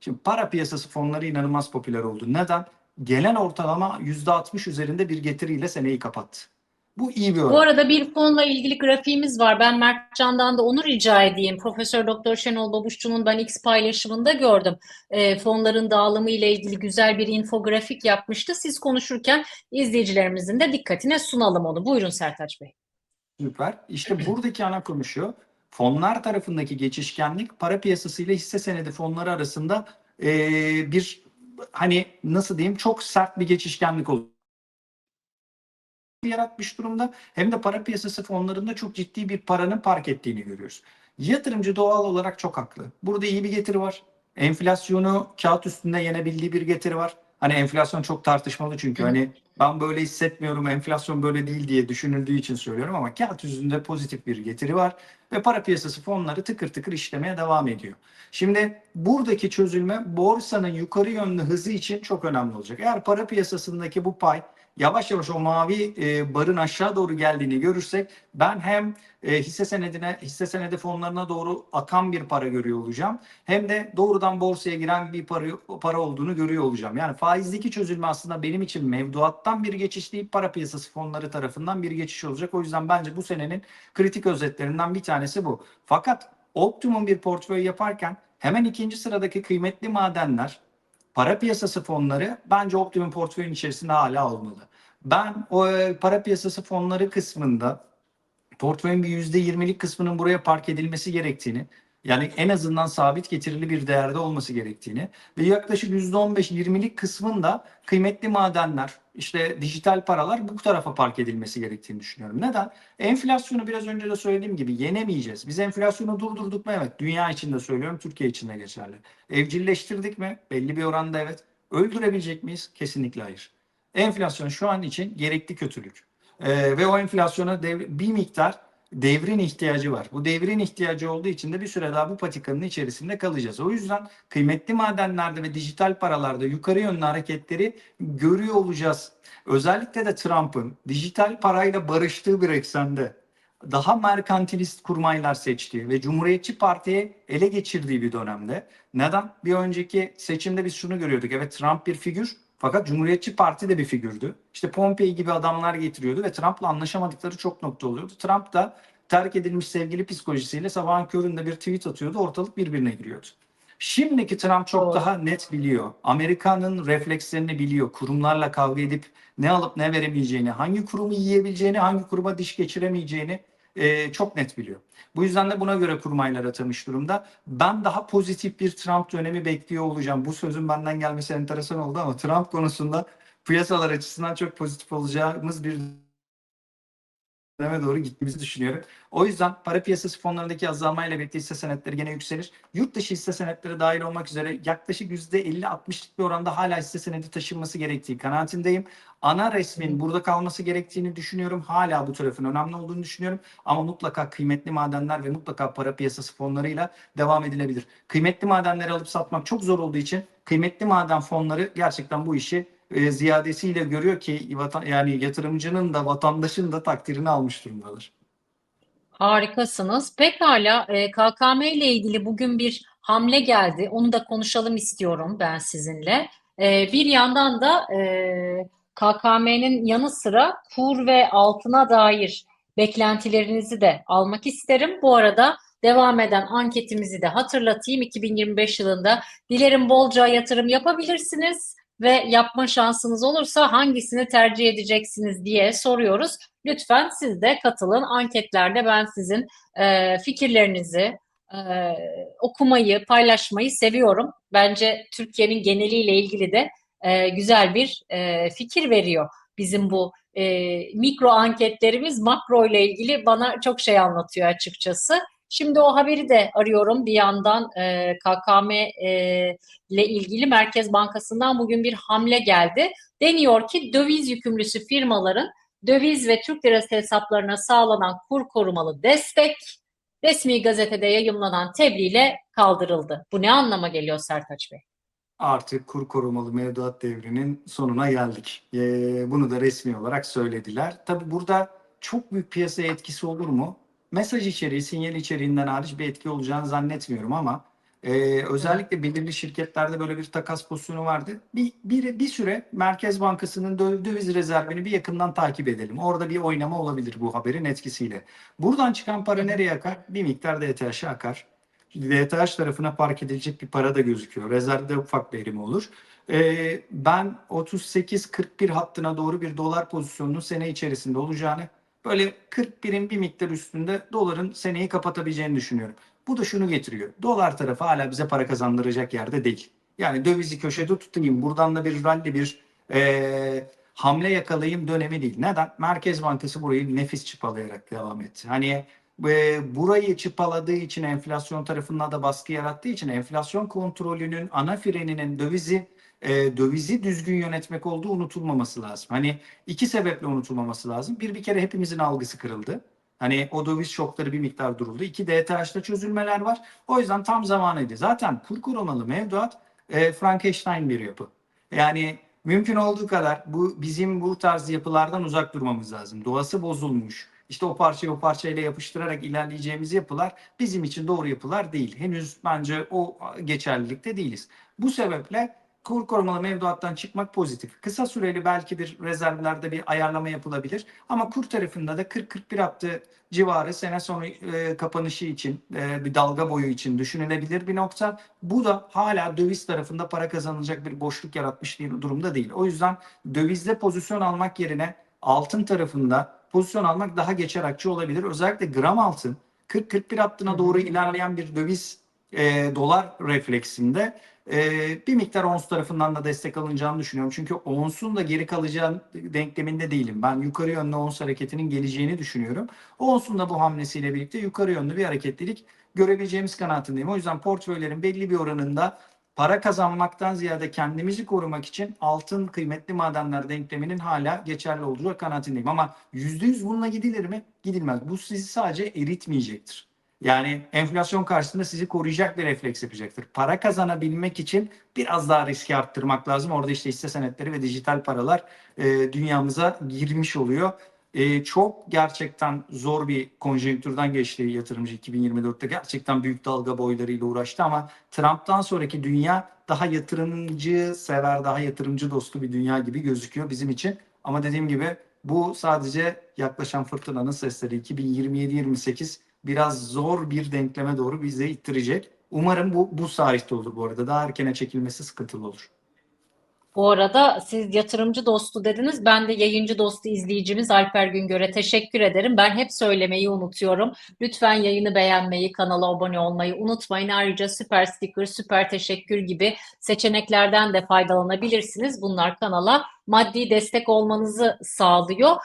Şimdi para piyasası fonları inanılmaz popüler oldu. Neden? Gelen ortalama %60 üzerinde bir getiriyle seneyi kapattı. Bu iyi bir Bu örnek. arada bir fonla ilgili grafiğimiz var. Ben Mertcan'dan da onu rica edeyim. Profesör Doktor Şenol Babuşçu'nun ben X paylaşımında gördüm. E, fonların dağılımı ile ilgili güzel bir infografik yapmıştı. Siz konuşurken izleyicilerimizin de dikkatine sunalım onu. Buyurun Sertaç Bey. Süper. İşte buradaki ana konu şu. Fonlar tarafındaki geçişkenlik para piyasası ile hisse senedi fonları arasında eee, bir hani nasıl diyeyim çok sert bir geçişkenlik oluyor. yaratmış durumda hem de para piyasası fonlarında çok ciddi bir paranın park ettiğini görüyoruz. Yatırımcı doğal olarak çok haklı. Burada iyi bir getiri var. Enflasyonu kağıt üstünde yenebildiği bir getiri var. Hani enflasyon çok tartışmalı çünkü hani ben böyle hissetmiyorum enflasyon böyle değil diye düşünüldüğü için söylüyorum ama kağıt yüzünde pozitif bir getiri var ve para piyasası fonları tıkır tıkır işlemeye devam ediyor. Şimdi buradaki çözülme borsanın yukarı yönlü hızı için çok önemli olacak. Eğer para piyasasındaki bu pay yavaş yavaş o mavi e, barın aşağı doğru geldiğini görürsek ben hem e, hisse senedine hisse senedi fonlarına doğru akan bir para görüyor olacağım hem de doğrudan borsaya giren bir para, para olduğunu görüyor olacağım. Yani faizdeki çözülme aslında benim için mevduattan bir geçiş değil para piyasası fonları tarafından bir geçiş olacak. O yüzden bence bu senenin kritik özetlerinden bir tanesi bu. Fakat optimum bir portföy yaparken hemen ikinci sıradaki kıymetli madenler para piyasası fonları bence optimum portföyün içerisinde hala olmalı. Ben o e, para piyasası fonları kısmında portföyün bir %20'lik kısmının buraya park edilmesi gerektiğini yani en azından sabit getirili bir değerde olması gerektiğini ve yaklaşık %15-20'lik kısmın da kıymetli madenler, işte dijital paralar bu tarafa park edilmesi gerektiğini düşünüyorum. Neden? Enflasyonu biraz önce de söylediğim gibi yenemeyeceğiz. Biz enflasyonu durdurduk mu? Evet. Dünya için de söylüyorum, Türkiye için de geçerli. Evcilleştirdik mi? Belli bir oranda evet. Öldürebilecek miyiz? Kesinlikle hayır. Enflasyon şu an için gerekli kötülük. Ee, ve o enflasyona dev- bir miktar devrin ihtiyacı var. Bu devrin ihtiyacı olduğu için de bir süre daha bu patikanın içerisinde kalacağız. O yüzden kıymetli madenlerde ve dijital paralarda yukarı yönlü hareketleri görüyor olacağız. Özellikle de Trump'ın dijital parayla barıştığı bir eksende daha merkantilist kurmaylar seçtiği ve Cumhuriyetçi Parti'ye ele geçirdiği bir dönemde. Neden? Bir önceki seçimde biz şunu görüyorduk. Evet Trump bir figür fakat Cumhuriyetçi Parti de bir figürdü. İşte Pompei gibi adamlar getiriyordu ve Trump'la anlaşamadıkları çok nokta oluyordu. Trump da terk edilmiş sevgili psikolojisiyle sabahın köründe bir tweet atıyordu. Ortalık birbirine giriyordu. Şimdiki Trump çok Doğru. daha net biliyor. Amerika'nın reflekslerini biliyor. Kurumlarla kavga edip ne alıp ne veremeyeceğini, hangi kurumu yiyebileceğini, hangi kuruma diş geçiremeyeceğini e, çok net biliyor. Bu yüzden de buna göre kurmaylar atamış durumda. Ben daha pozitif bir Trump dönemi bekliyor olacağım. Bu sözün benden gelmesi enteresan oldu ama Trump konusunda piyasalar açısından çok pozitif olacağımız bir döneme doğru gittiğimizi düşünüyorum. O yüzden para piyasası fonlarındaki azalmayla birlikte hisse senetleri gene yükselir. Yurt dışı hisse senetleri dahil olmak üzere yaklaşık %50-60'lık bir oranda hala hisse senedi taşınması gerektiği kanaatindeyim. Ana resmin burada kalması gerektiğini düşünüyorum. Hala bu tarafın önemli olduğunu düşünüyorum. Ama mutlaka kıymetli madenler ve mutlaka para piyasası fonlarıyla devam edilebilir. Kıymetli madenleri alıp satmak çok zor olduğu için kıymetli maden fonları gerçekten bu işi e, ziyadesiyle görüyor ki vatan, yani yatırımcının da vatandaşın da takdirini almış durumdalar. Harikasınız. Pekala, e, KKM ile ilgili bugün bir hamle geldi. Onu da konuşalım istiyorum ben sizinle. E, bir yandan da e, KKM'nin yanı sıra kur ve altına dair beklentilerinizi de almak isterim. Bu arada devam eden anketimizi de hatırlatayım. 2025 yılında dilerim bolca yatırım yapabilirsiniz ve yapma şansınız olursa hangisini tercih edeceksiniz diye soruyoruz. Lütfen siz de katılın. Anketlerde ben sizin e, fikirlerinizi e, okumayı, paylaşmayı seviyorum. Bence Türkiye'nin geneliyle ilgili de e, güzel bir e, fikir veriyor. Bizim bu e, mikro anketlerimiz makro ile ilgili bana çok şey anlatıyor açıkçası. Şimdi o haberi de arıyorum bir yandan e, KKM e, ile ilgili Merkez Bankası'ndan bugün bir hamle geldi. Deniyor ki döviz yükümlüsü firmaların döviz ve Türk lirası hesaplarına sağlanan kur korumalı destek resmi gazetede yayımlanan tebliğle kaldırıldı. Bu ne anlama geliyor Sertaç Bey? Artık kur korumalı mevduat devrinin sonuna geldik. Ee, bunu da resmi olarak söylediler. Tabi burada çok büyük piyasaya etkisi olur mu? Mesaj içeriği, sinyal içeriğinden hariç bir etki olacağını zannetmiyorum ama Ee, özellikle belirli şirketlerde böyle bir takas pozisyonu vardı. Bir, bir, bir süre Merkez Bankası'nın dö- döviz rezervini bir yakından takip edelim. Orada bir oynama olabilir bu haberin etkisiyle. Buradan çıkan para nereye akar? Bir miktar DTH'a akar. DTH tarafına park edilecek bir para da gözüküyor. Rezervde ufak bir erime olur. Ee, ben 38-41 hattına doğru bir dolar pozisyonunun sene içerisinde olacağını, böyle 41'in bir miktar üstünde doların seneyi kapatabileceğini düşünüyorum. Bu da şunu getiriyor. Dolar tarafı hala bize para kazandıracak yerde değil. Yani dövizi köşede tutayım, buradan da bir rally bir eee, hamle yakalayayım dönemi değil. Neden? Merkez Bankası burayı nefis çıpalayarak devam etti. Hani e, burayı çıpaladığı için enflasyon tarafında da baskı yarattığı için enflasyon kontrolünün ana freninin dövizi e, dövizi düzgün yönetmek olduğu unutulmaması lazım. Hani iki sebeple unutulmaması lazım. Bir bir kere hepimizin algısı kırıldı. Hani o döviz şokları bir miktar duruldu. İki DTH'da çözülmeler var. O yüzden tam zamanıydı. Zaten kur korumalı mevduat e, Frankenstein bir yapı. Yani mümkün olduğu kadar bu bizim bu tarz yapılardan uzak durmamız lazım. Doğası bozulmuş. İşte o parçayı o parçayla yapıştırarak ilerleyeceğimiz yapılar bizim için doğru yapılar değil. Henüz bence o geçerlilikte değiliz. Bu sebeple kur korumalı mevduattan çıkmak pozitif. Kısa süreli belki bir rezervlerde bir ayarlama yapılabilir. Ama kur tarafında da 40-41 hattı civarı sene sonu e, kapanışı için e, bir dalga boyu için düşünülebilir bir nokta. Bu da hala döviz tarafında para kazanılacak bir boşluk yaratmış bir durumda değil. O yüzden dövizde pozisyon almak yerine altın tarafında pozisyon almak daha geçerakçı olabilir. Özellikle gram altın 40-41 hattına doğru ilerleyen bir döviz e, dolar refleksinde e, bir miktar ons tarafından da destek alınacağını düşünüyorum. Çünkü onsun da geri kalacağı denkleminde değilim. Ben yukarı yönlü ons hareketinin geleceğini düşünüyorum. Onsun da bu hamlesiyle birlikte yukarı yönlü bir hareketlilik görebileceğimiz kanaatindeyim. O yüzden portföylerin belli bir oranında para kazanmaktan ziyade kendimizi korumak için altın kıymetli madenler denkleminin hala geçerli olduğu kanaatindeyim. Ama %100 bununla gidilir mi? Gidilmez. Bu sizi sadece eritmeyecektir. Yani enflasyon karşısında sizi koruyacak bir refleks yapacaktır. Para kazanabilmek için biraz daha riski arttırmak lazım. Orada işte hisse senetleri ve dijital paralar e, dünyamıza girmiş oluyor. E, çok gerçekten zor bir konjonktürden geçti yatırımcı 2024'te. Gerçekten büyük dalga boylarıyla uğraştı ama Trump'tan sonraki dünya daha yatırımcı sever, daha yatırımcı dostu bir dünya gibi gözüküyor bizim için. Ama dediğim gibi bu sadece yaklaşan fırtınanın sesleri 2027-28 biraz zor bir denkleme doğru bizi ittirecek. Umarım bu bu tarihte olur bu arada. Daha erkene çekilmesi sıkıntılı olur. Bu arada siz yatırımcı dostu dediniz. Ben de yayıncı dostu izleyicimiz Alper Güngör'e teşekkür ederim. Ben hep söylemeyi unutuyorum. Lütfen yayını beğenmeyi, kanala abone olmayı unutmayın. Ayrıca süper sticker, süper teşekkür gibi seçeneklerden de faydalanabilirsiniz. Bunlar kanala maddi destek olmanızı sağlıyor.